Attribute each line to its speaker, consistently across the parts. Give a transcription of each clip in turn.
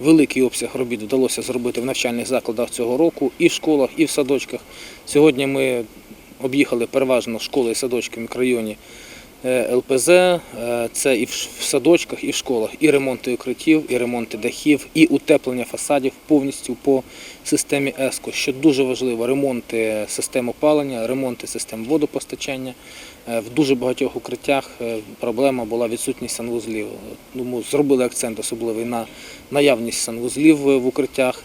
Speaker 1: великий обсяг робіт вдалося зробити в навчальних закладах цього року, і в школах, і в садочках. Сьогодні ми об'їхали переважно школи і садочки в мікрорайоні ЛПЗ. Е, Це і в садочках, і в школах, і ремонти укриттів, і ремонти дахів, і утеплення фасадів повністю по системі ЕСКО, що дуже важливо. Ремонти систем опалення, ремонти систем водопостачання. Е, В дуже багатьох укриттях е, проблема була відсутність санвузлів. Тому зробили акцент особливий на наявність санвузлів е, в укриттях.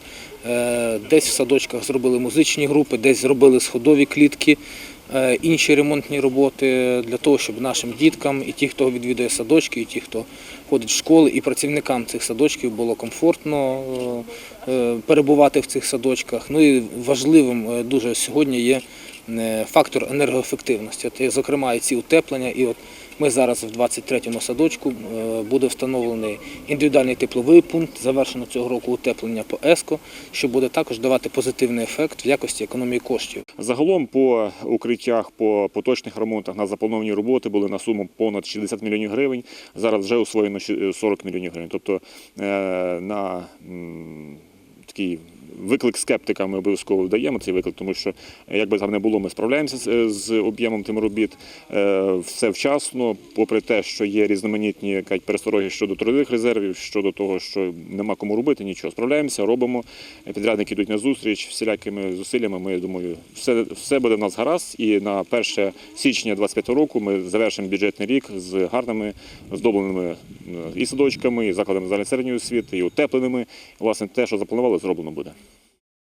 Speaker 1: Е, Десь в садочках зробили музичні групи, десь зробили сходові клітки, е, інші ремонтні роботи для того, щоб нашим діткам і ті, хто відвідує садочки, і ті, хто ходить в школи, і працівникам цих садочків було комфортно е, е, перебувати в цих садочках. Ну і важливим е, дуже сьогодні є е, фактор енергоефективності. От, зокрема, і ці утеплення. І от ми зараз в 23-му садочку е, буде встановлений індивідуальний тепловий пункт, завершено цього року утеплення по ЕСКО, що буде також давати позитивний ефект в якості економії коштів.
Speaker 2: Загалом по укриттях, по поточних ремонтах на заплановані роботи були на суму понад 60 мільйонів гривень. Зараз вже освоєно щ- 40 мільйонів гривень. Тобто е, на такий виклик скептика ми обов'язково даємо цей виклик, тому що е, як би там не було, ми справляємося з, з об'ємом тим робіт. Е, все вчасно, попри те, що є різноманітні перестороги щодо трудових резервів, щодо того, що нема кому робити, нічого. Справляємося, робимо. Е, Підрядники йдуть на зустріч всілякими зусиллями. Ми думаю, все, все буде в нас гаразд. І на 1 січня 2025 року ми завершимо бюджетний рік з гарними здобленими е, і садочками, і закладами загальної середньої освіти, і утепленими. Власне, те, що запланували, зроблено буде.